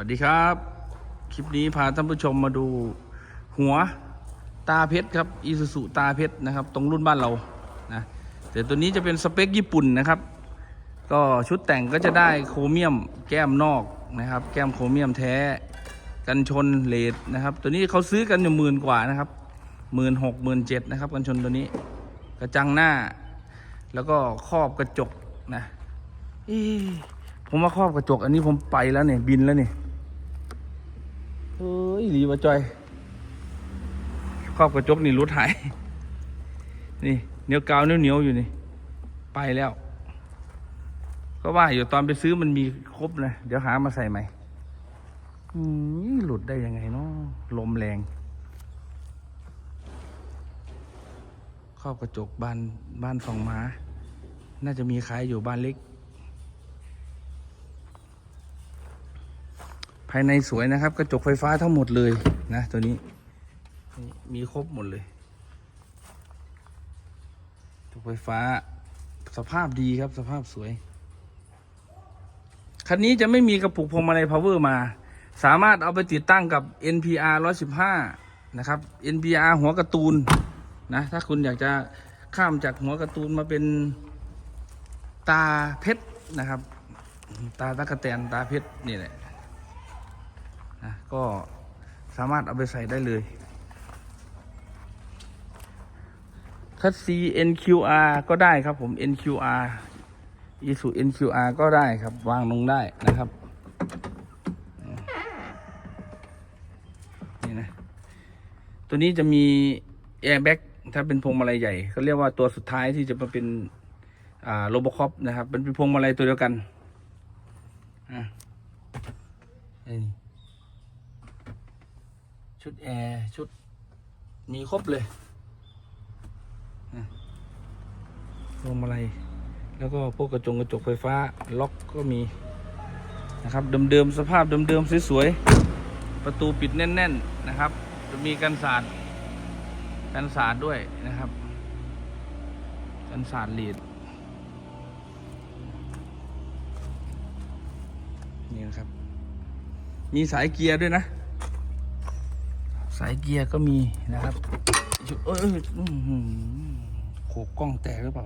วัสดีครับ คลิปนี้พาท่านผู้ชมมาดูหัวตาเพชรครับอีซูซูตาเพชรนะครับ ตรงรุ่นบ้านเรานะแต่ตัวนี้จะเป็นสเปคญี่ปุ่นนะครับ ก็ชุดแต่งก็จะได้โครเมียมแก้มนอกนะครับ แก้มโครเมียมแท้ กันชนเลดนะครับ ตัวนี้เขาซื้อกันอยู่หมื่นกว่านะครับหมื่นหกหมื่นเจ็ดนะครับ กันชนตัวนี้ กระจังหน้า แล้วก็ครอบกระจกนะเอ๊ะผมว่าครอบกระจกอันนี้ผมไปแล้วเนี่ยบินแล้วเนี่ย เฮ้ยหลีวะจอยครอบกระจกนี่รุดหายนี่เหนียวกาวเหนียวเหนียวอยู่นี่ ไปแล้ว ก็ว่าอยู่ตอนไปซื้อมันมีครบนะ เดี๋ยวหามาใส่ใหม่หลุดได้ยังไงเนาะลมแรงครอบกระจกบ้านบ้านฟองม้า น่าจะมีขายอยู่บ้านเล็กายในสวยนะครับ กระจกไฟฟ้าทั้งหมดเลยนะ ตัวนี้มีครบหมดเลยกระจกไฟฟ้าสภาพดีครับสภาพสวย คันนี้จะไม่มีกระปุกพวงมาลัย power มา สามารถเอาไปติดตั้งกับ NPR 115 นะครับ NPR หัวกร์ตูนนะ ถ้าคุณอยากจะข้ามจากหัวกร์ตูนมาเป็นตาเพชรนะครับ ตาตะกะแตนตาเพชรนี่แหละ นะก็สามารถเอาไปใส่ได้เลยคัด C NQR ก็ได้ครับผม NQR อีสุ NQR ก็ได้ครับ วางลงได้นะครับ นี่นะ ตัวนี้จะมี Airbag ถ้าเป็นพวงมาลัยใหญ่เขาเรียกว่าตัวสุดท้ายที่จะมาเป็นโรบคอปนะครับ เป็นพวงมาลัยตัวเดียวกัน อะนี่ ชุดแอร์ชุดมีครบเลยอะพวมาลัยแล้วก็พวกกระจงกระจกไฟฟ้าล็อกก็มีนะครับเดิมๆสภาพเดิมๆสวยๆประตูปิดแน่น ๆนะครับ จะมีกันสาดกันสาดด้วยนะครับ กันสาดหลีดนี่นะครับ มีสายเกียร์ด้วยนะ สายเกียร์ก็มีนะครับเอยเอยโขกกล้องแตกหรือเปล่า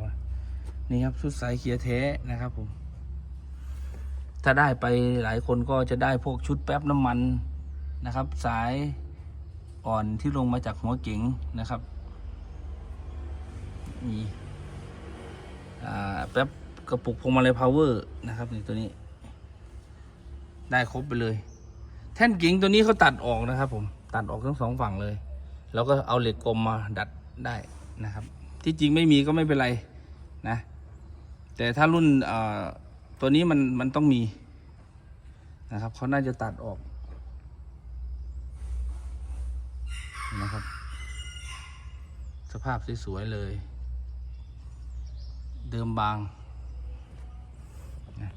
นี่ครับชุดสายเกียร์แท้นะครับผม ถ้าได้ไปหลายคนก็จะได้พวกชุดแป๊บน้ำมันนะครับ สายอ่อนที่ลงมาจากหัวเก๋งนะครับมีแป๊บกระปุกพวงมาลัยพาวเวอร์นะครับนี่ตัวนี้ ได้ครบไปเลย แท่นเก๋งตัวนี้เขาตัดออกนะครับผม ตัดออกทั้งสองฝั่งเลย แล้วก็เอาเหล็กกลมมาดัดได้นะครับ ที่จริงไม่มีก็ไม่เป็นไรนะ แต่ถ้ารุ่นตัวนี้มันมันต้องมีนะครับเขาน่าจะตัดออกนะครับ สภาพสวยๆเลย เดิมบางนะ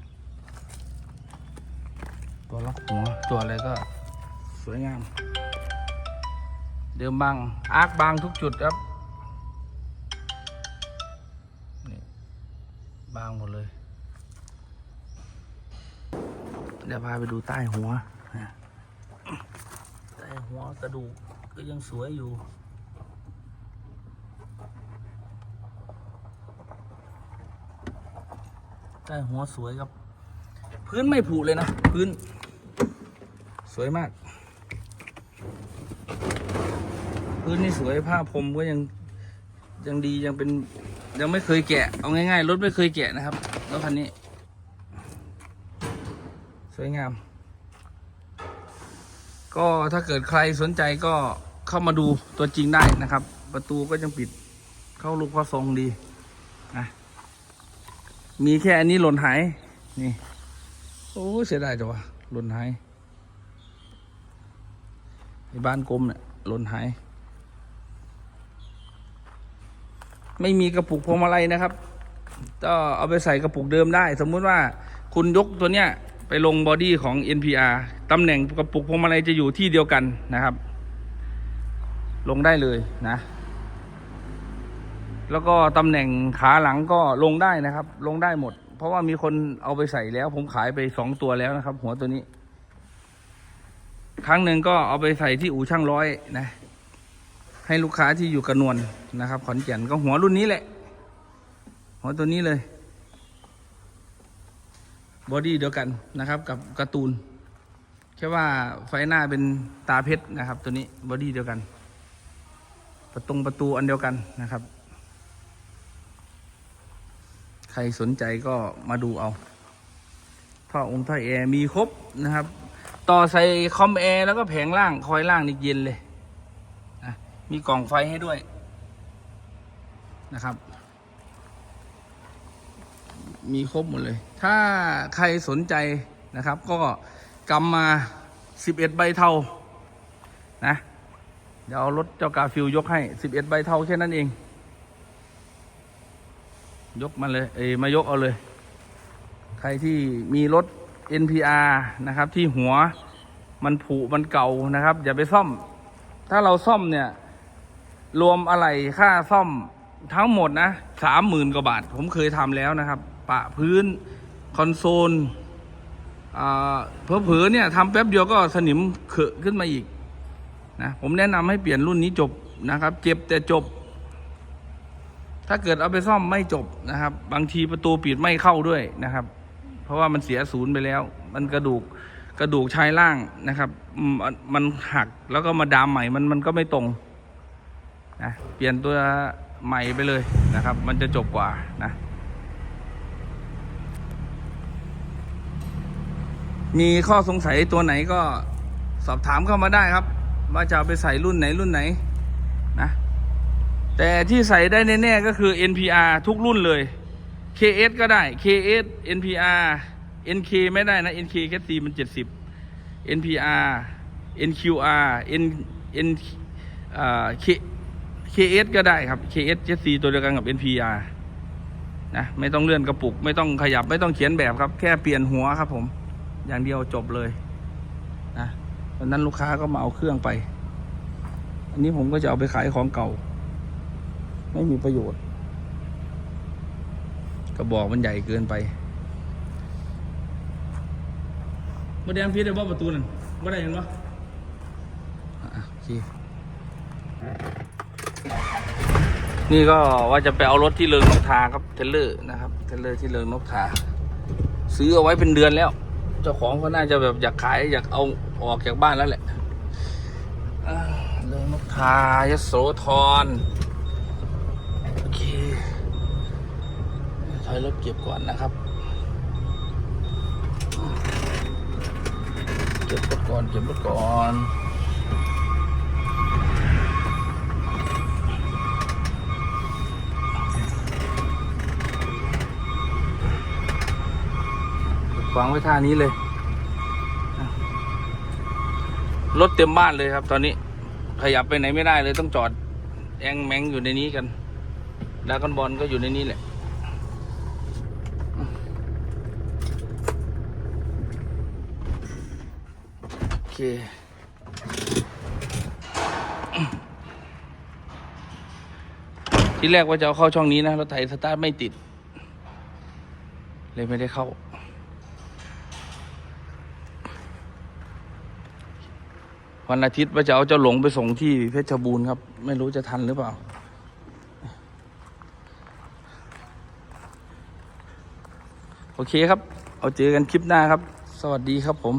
ตัวล็อกหัวตัวอะไรก็สวยงาม เดิมบางอาร์คบางทุกจุดครับบางหมดเลย เดี๋ยวพาไปดูใต้หัวนะใต้หัวกระดูกก็ยังสวยอยู่ใต้หัวสวยครับ พื้นไม่ผุเลยนะ พื้น สวยมาก พื้นนี่สวยผ้าพรมก็ยังยังดียังเป็นยังไม่เคยแกะ เอาง่ายๆรถไม่เคยแกะนะครับรถคันนี้ สวยงาม ก็ถ้าเกิดใครสนใจก็เข้ามาดูตัวจริงได้นะครับ ประตูก็ยังปิดเข้าลูกเข้าทรงดีนะมีแค่อันนี้หล่นหายนี่โอ้เสียดายจังวะหล่นหายในบ้านกลมเนี่ยหล่นหาย ไม่มีกระปุกพวงมาลัยนะครับ ก็เอาไปใส่กระปุกเดิมได้ สมมุติว่าคุณยกตัวเนี้ยไปลงบอดี้ของ NPR ตำแหน่งกระปุกพวงมาลัยจะอยู่ที่เดียวกันนะครับ ลงได้เลยนะ แล้วก็ตำแหน่งขาหลังก็ลงได้นะครับ ลงได้หมด เพราะว่ามีคนเอาไปใส่แล้ว ผมขายไปสองตัวแล้วนะครับ หัวตัวนี้ ครั้งหนึ่งก็เอาไปใส่ที่อู่ช่างร้อยนะ ให้ลูกค้าที่อยู่กระนวลนะครับ ขอนแก่นก็หัวรุ่นนี้แหละ หัวตัวนี้เลยบอดี้เดียวกันนะครับ กับการ์ตูนแค่ว่าไฟหน้าเป็นตาเพชรนะครับ ตัวนี้บอดี้เดียวกัน ประตงประตูอันเดียวกันนะครับ ใครสนใจก็มาดูเอาท่อองค์ท่อแอร์มีครบนะครับ ต่อใส่คอมแอร์แล้วก็แผงล่างคอยล่างนี่เย็นเลย มีกล่องไฟให้ด้วยนะครับ มีครบหมดเลย ถ้าใครสนใจนะครับ ก็กำมา 11 ใบเทานะ เดี๋ยวเอารถเจ้ากาฟิลยกให้ 11 ใบเทาแค่นั้นเอง ยกมาเลย เอยมายกเอาเลย ใครที่มีรถ NPR นะครับ ที่หัวมันผุมันเก่านะครับ อย่าไปซ่อม ถ้าเราซ่อมเนี่ย รวมอะไรค่าซ่อมทั้งหมดนะสามหมื่นกว่าบาท ผมเคยทำแล้วนะครับ ปะพื้น คอนโซลอ่าเผลอๆเนี่ยทำแป๊บเดียวก็สนิมเขอะขึ้นมาอีกนะผมแนะนำให้เปลี่ยนรุ่นนี้จบนะครับ เจ็บแต่จบ ถ้าเกิดเอาไปซ่อมไม่จบนะครับ บางทีประตูปิดไม่เข้าด้วยนะครับ เพราะว่ามันเสียศูนย์ไปแล้ว มันกระดูกกระดูกชายล่างนะครับ มันหักแล้วก็มาดามใหม่มันมันก็ไม่ตรง นะเปลี่ยนตัวใหม่ไปเลยนะครับ มันจะจบกว่านะ มีข้อสงสัยตัวไหนก็สอบถามเข้ามาได้ครับ ว่าจะเอาไปใส่รุ่นไหนรุ่นไหนนะแต่ที่ใส่ได้แน่ๆก็คือ NPR ทุกรุ่นเลย KS ก็ได้ KS NPR NK ไม่ได้นะ NK แค่ตีมัน 70 NPR NQR N N อ่า K KS ก็ได้ครับ KS 7 4ตัวเดียวกันกับ NPR นะไม่ต้องเลื่อนกระปุก ไม่ต้องขยับไม่ต้องเขียนแบบครับ แค่เปลี่ยนหัวครับผม อย่างเดียวจบเลยนะตอนนั้นลูกค้าก็มาเอาเครื่องไป อันนี้ผมก็จะเอาไปขายของเก่า ไม่มีประโยชน์ กระบอกมันใหญ่เกินไปมาแดงพีได้บ่ประตูนั่นบ่ได้เห็นบ่อะโอเค นี่ก็ว่าจะไปเอารถที่เริงนกทาครับเทเลอร์นะครับเทเลอร์ที่เริงนกทา ซื้อเอาไว้เป็นเดือนแล้ว เจ้าของก็น่าจะแบบอยากขายอยากเอาออกจากบ้านแล้วแหละเริงนกทายโสธรโอเคถอยรถเก็บก่อนนะครับ เก็บรถก่อนเก็บรถก่อน วางไว้ท่านี้เลย รถเต็มบ้านเลยครับ ตอนนี้ ขยับไปไหนไม่ได้เลยต้องจอด แองแมงอยู่ในนี้กันดากอนบอลก็อยู่ในนี้แหละโอเคที่แรกว่าจะเอาเข้าช่องนี้นะรถไถสตาร์ทไม่ติด เลยไม่ได้เข้า วันอาทิตย์ว่าจะเอาเจ้าหลงไปส่งที่เพชรบูรณ์ครับ ไม่รู้จะทันหรือเปล่า โอเคครับ เอาเจอกันคลิปหน้าครับ สวัสดีครับผม